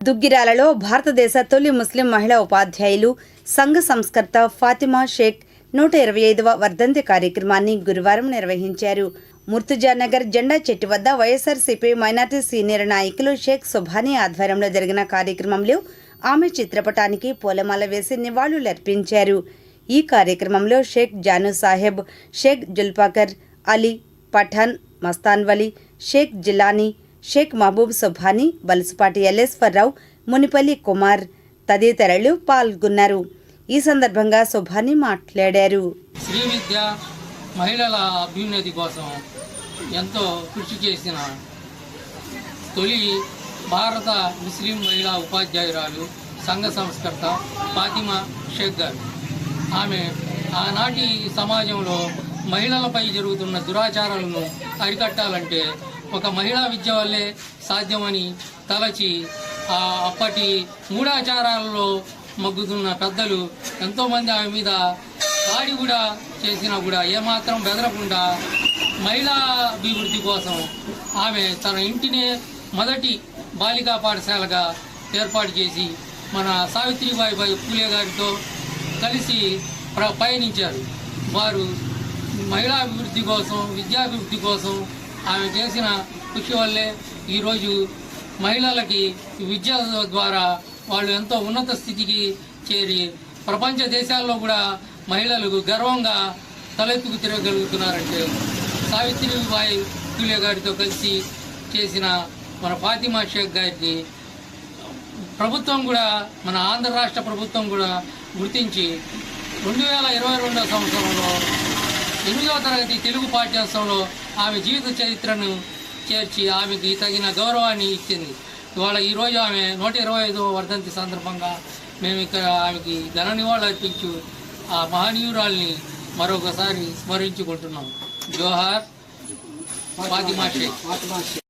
దుగ్గిరాలలో భారతదేశ తొలి ముస్లిం మహిళా ఉపాధ్యాయులు సంఘ సంస్కర్త ఫాతిమా షేక్ నూట ఇరవై ఐదవ వర్ధంతి కార్యక్రమాన్ని గురువారం నిర్వహించారు. ముర్తుజానగర్ జెండా చెట్టు వద్ద వైఎస్ఆర్సీపీ మైనార్టీ సీనియర్ నాయకులు షేక్ సుభానీ ఆధ్వర్యంలో జరిగిన కార్యక్రమంలో ఆమె చిత్రపటానికి పూలమాల వేసి నివాళులర్పించారు. ఈ కార్యక్రమంలో షేక్ జాను సాహెబ్ షేక్ జుల్పాకర్ అలీ పఠాన్ మస్తాన్వలి షేక్ జిలానీ షేక్ మహబూబ్ సుభానీ బలసుపాటి ఎల్ఎస్వర్రావు మునిపల్లి కుమార్ తదితరులు పాల్గొన్నారు. ఈ సందర్భంగా సుభాని మాట్లాడారు. శ్రీ విద్య మహిళల అభ్యున్నతి కోసం ఎంతో కృషి చేసిన తొలి భారత ముస్లిం మహిళా ఉపాధ్యాయురాలు సంఘ సంస్కర్త ఫాతిమా షేక్ గారు. ఆమె ఆనాటి సమాజంలో మహిళలపై జరుగుతున్న దురాచారాలను అరికట్టాలంటే ఒక మహిళా విద్య వల్లే సాధ్యమని తలచి ఆ అప్పటి మూఢాచారాలలో మగ్గుతున్న పెద్దలు ఎంతోమంది ఆమె మీద దాడి కూడా చేసినా కూడా ఏమాత్రం బెదరకుండా మహిళా అభివృద్ధి కోసం ఆమె తన ఇంటినే మొదటి బాలికా పాఠశాలగా ఏర్పాటు చేసి మన సావిత్రిబాయి బాయి పూలే గారితో కలిసి ప్ర- పయనించారు. వారు మహిళా అభివృద్ధి కోసం విద్యాభివృద్ధి కోసం ఆమె చేసిన కృషి వల్లే ఈరోజు మహిళలకి విద్య ద్వారా వాళ్ళు ఎంతో ఉన్నత స్థితికి చేరి ప్రపంచ దేశాల్లో కూడా మహిళలకు గర్వంగా తలెత్తుకు తిరగలుగుతున్నారంటే సావిత్రిబాయి పూలే గారితో కలిసి చేసిన మన ఫాతిమా షేక్ గారికి ప్రభుత్వం కూడా మన ఆంధ్ర రాష్ట్ర ప్రభుత్వం కూడా గుర్తించి రెండు వేల ఇరవై రెండవ సంవత్సరంలో ఎనిమిదవ తరగతి తెలుగు పాఠ్యాంశంలో ఆమె జీవిత చరిత్రను చేర్చి ఆమెకి తగిన గౌరవాన్ని ఇచ్చింది. ఇవాళ ఈరోజు ఆమె నూట ఇరవై ఐదవ వర్ధంతి సందర్భంగా మేము ఇక్కడ ఆమెకి ఘన నివాళులు అర్పించు ఆ మహనీయురాల్ని మరొకసారి స్మరించుకుంటున్నాం. జోహార్ ఫాతిమా షేక్.